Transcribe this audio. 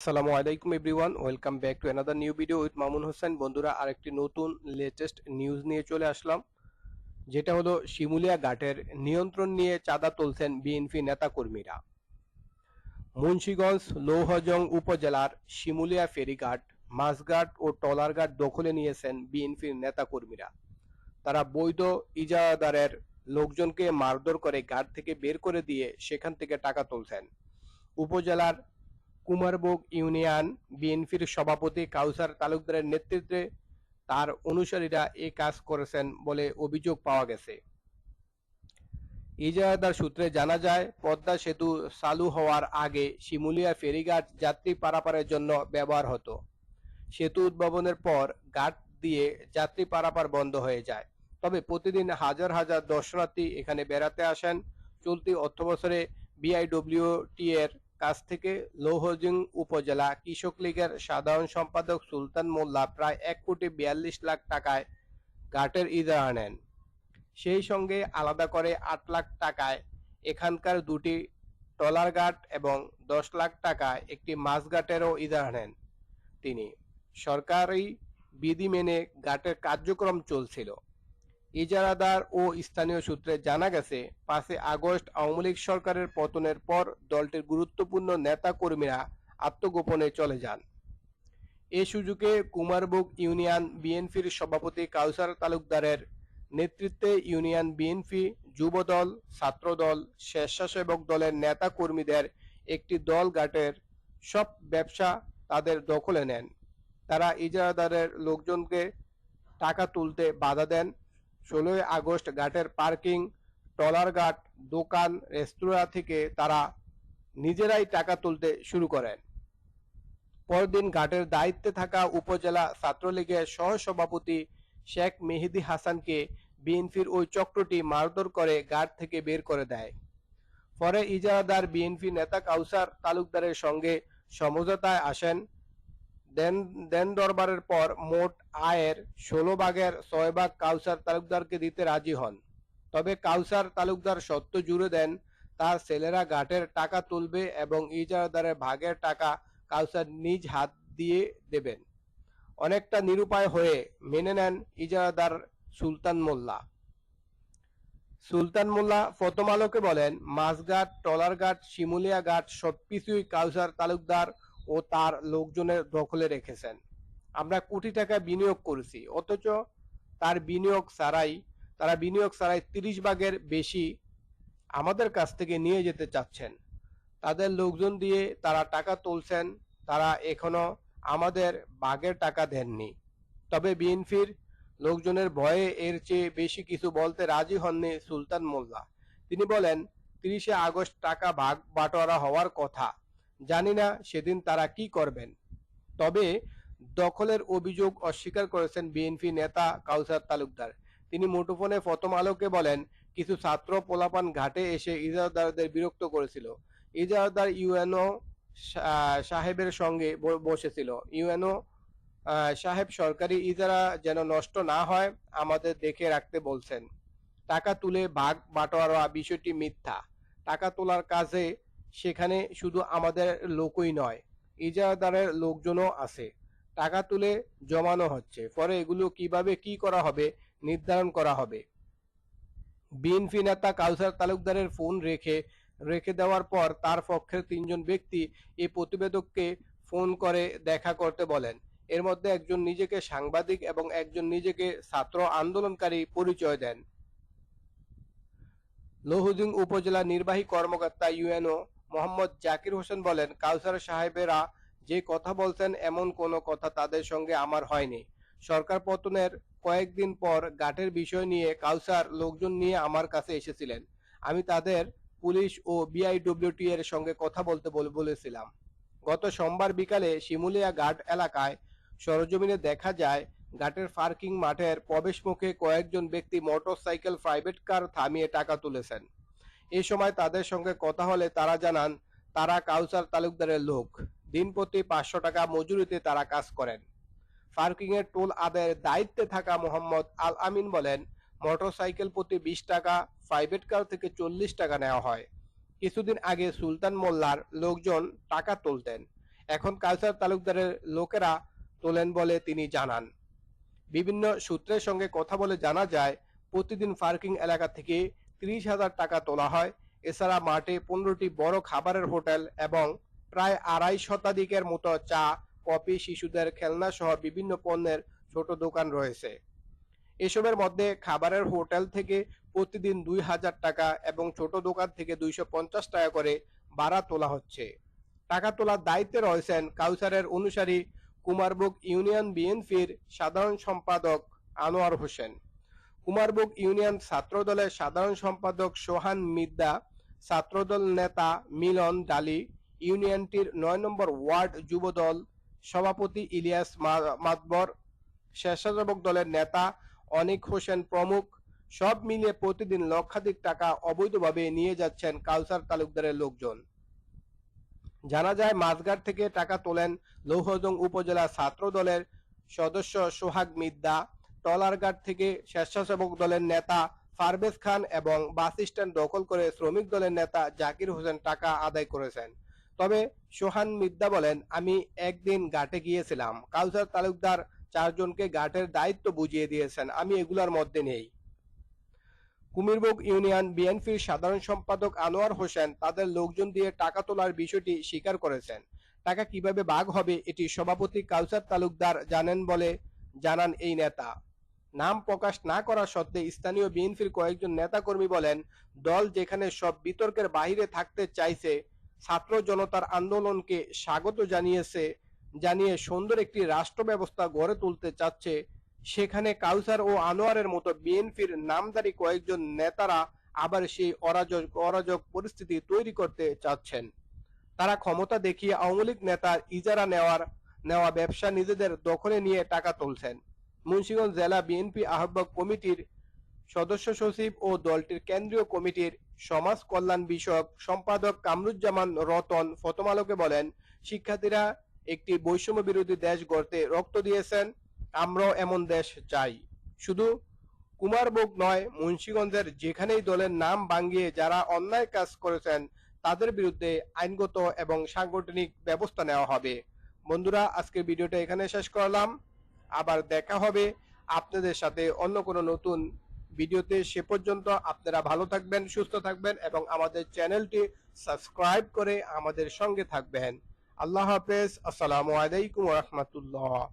আসসালামু আলাইকুম everyone, welcome back to another new video with Mamun Hossain. বন্ধুরা, আরেকটি নতুন লেটেস্ট নিউজ নিয়ে চলে আসলাম, যেটা হলো শিমুলিয়া ঘাটের নিয়ন্ত্রণ নিয়ে চাঁদা তুলছেন বিএনপি নেতাকর্মীরা। মুন্সীগঞ্জ লৌহজং উপজেলার শিমুলিয়া ফেরিঘাট, মাছঘাট ও টলারঘাট দখলে নিয়েছেন বিএনপির নেতাকর্মীরা। তারা বৈধ ইজাদারের লোকজনকে মারধর করে ঘাট থেকে বের করে দিয়ে সেখান থেকে টাকা তুলছেন। উপজেলার কুমারবোগ ইউনিয়ন বিএনপির সভাপতি কাউসার তালুকদারের নেতৃত্বে তার অনুসারীরা এ কাজ করেছেন বলে অভিযোগ পাওয়া গেছে। ইজারাদার সূত্রে জানা যায়, পদ্মা সেতু চালু হওয়ার আগে শিমুলিয়া ফেরিঘাট যাত্রী পারাপারের জন্য ব্যবহার হতো। সেতু উদ্ভাবনের পর ঘাট দিয়ে যাত্রী পারাপার বন্ধ হয়ে যায়। তবে প্রতিদিন হাজার হাজার দর্শনার্থী এখানে বেড়াতে আসেন। চলতি অর্থবছরে বিআইডব্লিউটি এর কাছ থেকে লৌহজিং উপজেলা কৃষক লীগের সাধারণ সম্পাদক সুলতান মোল্লা প্রায় এক কোটি বিয়াল্লিশ লাখ টাকায় ঘাটের ইজারা নেন। সেই সঙ্গে আলাদা করে আট লাখ টাকায় এখানকার দুটি টলার ঘাট এবং দশ লাখ টাকায় একটি মাছ ঘাটেরও ইজারা নেন তিনি। সরকারি বিধি মেনে ঘাটের কার্যক্রম চলছিল। ইজারাদার ও স্থানীয় সূত্রে জানা গেছে, পাঁচই আগস্ট আওয়ামী লীগ সরকারের পতনের পর দলটির গুরুত্বপূর্ণ নেতা কর্মীরা আত্মগোপনে চলে যান। এ সুযোগে কুমারবুক ইউনিয়ন বিএনপির সভাপতি কাউসার তালুকদারের নেতৃত্বে ইউনিয়ন বিএনপি যুবদল, ছাত্রদল, স্বেচ্ছাসেবক দলের নেতা কর্মীদের একটি দল ঘাটের সব ব্যবসা তাদের দখলে নেন। তারা ইজারাদারের লোকজনকে টাকা তুলতে বাধা দেন ষোলোই আগস্ট ঘাটের পার্কিং টলার ঘাট, দোকান, রেস্তোরাঁ থেকে তারা নিজেরাই টাকা তুলতে শুরু করেন। পরদিন ঘাটের দায়িত্বে থাকা উপজেলা ছাত্রলীগের সহসভাপতি শেখ মেহেদি হাসানকে বিএনপির ওই চক্রটি মারধর করে ঘাট থেকে বের করে দেয়। পরে ইজারাদার বিএনপি নেতা কাউসার তালুকদারের সঙ্গে সমঝোতায় আসেন। দেন দেন দরবারের পর মোট আয়ের ষোলো ভাগের ছয় ভাগ কাউসার তালুকদারকে দিতে রাজি হন। তবে কাউসার তালুকদার সত্য জুড়ে দেন, তার ছেলেরা ঘাটের টাকা তুলবে এবং ইজারাদারের ভাগের টাকা কাউসার নিজ হাত দিয়ে দেবেন। অনেকটা নিরুপায় হয়ে মেনে নেন ইজারাদার সুলতান মোল্লা। সুলতান মোল্লা প্রথম আলোকে বলেন, মাছঘাট টলারঘাট শিমুলিয়া ঘাট সবকিছুই কাউসার তালুকদার ও তার লোকজনের দখলে রেখেছেন। আমরা কোটি টাকা বিনিয়োগ করেছি, অথচ তার বিনিয়োগ ছাড়াই, তারা বিনিয়োগ ছাড়াই তিরিশ ভাগের বেশি আমাদের কাছ থেকে নিয়ে যেতে চাচ্ছেন। তাদের লোকজন দিয়ে তারা টাকা তুলছেন, তারা এখনও আমাদের বাগের টাকা দেননি। তবে বিএনপির লোকজনের ভয়ে এর চেয়ে বেশি কিছু বলতে রাজি হননি সুলতান মোল্লা। তিনি বলেন, তিরিশে আগস্ট টাকা ভাগ বাটোয়ারা হওয়ার কথা। জানি না সেদিন তারা কি করবেন। তবে দখলের অভিযোগ অস্বীকার করেছেন বিএনপি নেতা কাউসার তালুকদার। তিনি মুঠোফোনে প্রথম আলোকে বলেন, কিছু ছাত্র পোলাপান ঘাটে এসে ইজারাদারদের বিরক্ত করেছিল। ইজারাদার ইউএনও সাহেবের সঙ্গে বসেছিল। ইউএনও সাহেব সরকারি ইজারা যেন নষ্ট না হয়, আমাদের দেখে রাখতে বলছেন। টাকা তুলে ভাগ বাটোয়ারা বিষয়টি মিথ্যা। টাকা তোলার কাজে সেখানে শুধু আমাদের লোকই নয়, ইজারাদারের লোকজনও আছে। টাকা তুলে জমানো হচ্ছে। পরে এগুলো কীভাবে কি করা হবে, নির্ধারণ করা হবে। বিএনপি নেতা কাউসার তালুকদারের ফোন রেখে রেখে দেওয়ার পর তার পক্ষের তিনজন ব্যক্তি এই প্রতিবেদককে ফোন করে দেখা করতে বলেন। এর মধ্যে একজন নিজেকে সাংবাদিক এবং একজন নিজেকে ছাত্র আন্দোলনকারী পরিচয় দেন। লৌহদিং উপজেলা নির্বাহী কর্মকর্তা ইউএনও মোহাম্মদ জাকির হোসেন বলেন, কাউসার সাহেবেরা যে কথা বলছেন, এমন কোনো কথা তাদের সঙ্গে আমার হয়নি। সরকার পতনের কয়েকদিন পর ঘাটের বিষয় নিয়ে কাউসার লোকজন নিয়ে আমার কাছে এসেছিলেন। আমি তাদের পুলিশ ও বিআইডব্লিউটি এর সঙ্গে কথা বলতে বলেছিলাম। গত সোমবার বিকালে শিমুলিয়া ঘাট এলাকায় সরজমিনে দেখা যায়, ঘাটের পার্কিং মাঠের প্রবেশমুখে কয়েকজন ব্যক্তি মোটরসাইকেল প্রাইভেট কার থামিয়ে টাকা তুলেছেন। এই সময় তাদের সঙ্গে কথা হলে তারা জানান, তারা কাউসার তালুকদারের লোক। দিন প্রতি পাঁচশো টাকা মজুরিতে তারা কাজ করেন। পার্কিং এর টোল আদায়ের দায়িত্বে থাকা মোহাম্মদ আল আমিন বলেন, মোটরসাইকেল প্রতি বিশ টাকা, প্রাইভেট কার থেকে চল্লিশ টাকা নেওয়া হয়। কিছুদিন আগে সুলতান মোল্লার লোকজন টাকা তুলতেন। এখন কাউসার তালুকদারের লোকেরা তোলেন বলে তিনি জানান। বিভিন্ন সূত্রের সঙ্গে কথা বলে জানা যায়, প্রতিদিন পার্কিং এলাকা থেকে ত্রিশ হাজার টাকা তোলা হয়। এছাড়া মাঠে পনেরোটি বড় খাবারের হোটেল এবং প্রায় আড়াই শতাধিকের মতো চা, কফি, শিশুদের খেলনা সহ বিভিন্ন পণ্যের ছোট দোকান রয়েছে। এসবের মধ্যে খাবারের হোটেল থেকে প্রতিদিন দুই হাজার টাকা এবং ছোট দোকান থেকে দুইশো পঞ্চাশ টাকা করে ভাড়া তোলা হচ্ছে। টাকা তোলার দায়িত্বে রয়েছেন কাউসারের অনুসারী কুমারবুক ইউনিয়ন বিএনপির সাধারণ সম্পাদক আনোয়ার হোসেন। কুমারবুক ইউনিয়ন ছাত্রদলের সাধারণ সম্পাদক সোহান মিদ্দা, ছাত্রদল নেতা মিলন ডালি, ইউনিয়নটির নয় নম্বর ওয়ার্ড যুবদল সভাপতি ইলিয়াস মাতবর, স্বেচ্ছাসেবক দলের নেতা অনিক হোসেন প্রমুখ, সব মিলিয়ে প্রতিদিন লক্ষাধিক টাকা অবৈধভাবে নিয়ে যাচ্ছেন কাউসার তালুকদারের লোকজন। জানা যায় মাঝঘাট থেকে টাকা তোলেন লৌহজং উপজেলা ছাত্র দলের সদস্য সোহাগ মিদ্দা। টলারঘাট থেকে স্বেচ্ছাসেবক দলের নেতা ফারবেজ খান এবং বাস স্ট্যান্ড দখল করে শ্রমিক দলের নেতা জাকির হোসেন টাকা আদায় করেছেন। তবে সোহান মিদ্দা বলেন, আমি একদিন ঘাটে গিয়েছিলাম। কাউসার তালুকদার চারজনকে ঘাটের দায়িত্ব বুঝিয়ে দিয়েছেন। আমি এগুলার মধ্যে নেই। কুমিরবুক ইউনিয়ন বিএনপির সাধারণ সম্পাদক আনোয়ার হোসেন তাদের লোকজন দিয়ে টাকা তোলার বিষয়টি স্বীকার করেছেন। টাকা কীভাবে ভাগ হবে, এটি সভাপতি কাউসার তালুকদার জানেন বলে জানান এই নেতা। নাম প্রকাশ না করা সত্ত্বে স্থানীয় বিএনপির কয়েকজন নেতাকর্মী বলেন, দল যেখানে সব বিতর্কের বাইরে থাকতে চাইছে, ছাত্র জনতার আন্দোলনকে স্বাগত জানিয়েছে, জানিয়ে সুন্দর একটি রাষ্ট্র ব্যবস্থা গড়ে তুলতে চাচ্ছে, সেখানে কাউসার ও আনোয়ারের মতো বিএনপির নামদারি কয়েকজন নেতারা আবার সেই অরাজক অরাজক পরিস্থিতি তৈরি করতে চাচ্ছেন। তারা ক্ষমতা দেখিয়ে আওয়ামী লীগ নেতার ইজারা নেওয়ার, নেওয়া ব্যবসা নিজেদের দখলে নিয়ে টাকা তুলছেন। মুন্সিগঞ্জ জেলা বিএনপি আহ্বায়ক কমিটির সদস্য সচিব ও দলটির কেন্দ্রীয় কমিটির সমাজ কল্যাণ বিষয়ক সম্পাদক কামরুজ্জামান রতন প্রথম আলোকে বলেন, শিক্ষার্থীরা একটি বৈষম্য বিরোধী দেশ গড়তে রক্ত দিয়েছেন, আমরাও এমন দেশ চাই। শুধু কুমারবোগ নয়, মুন্সিগঞ্জের যেখানেই দলের নাম ভাঙিয়ে যারা অন্যায় কাজ করেছেন, তাদের বিরুদ্ধে আইনগত এবং সাংগঠনিক ব্যবস্থা নেওয়া হবে। বন্ধুরা, আজকের ভিডিওটা এখানে শেষ করলাম। আবার দেখা হবে। আপনাদের সাথে অন্য কোনো নতুন ভিডিওতে। সে পর্যন্ত আপনারা ভালো থাকবেন, সুস্থ থাকবেন এবং আমাদের চ্যানেলটি সাবস্ক্রাইব করে আমাদের সঙ্গে থাকবেন। আল্লাহ হাফেজ। আসসালামু আলাইকুম রহমতুল্লাহ।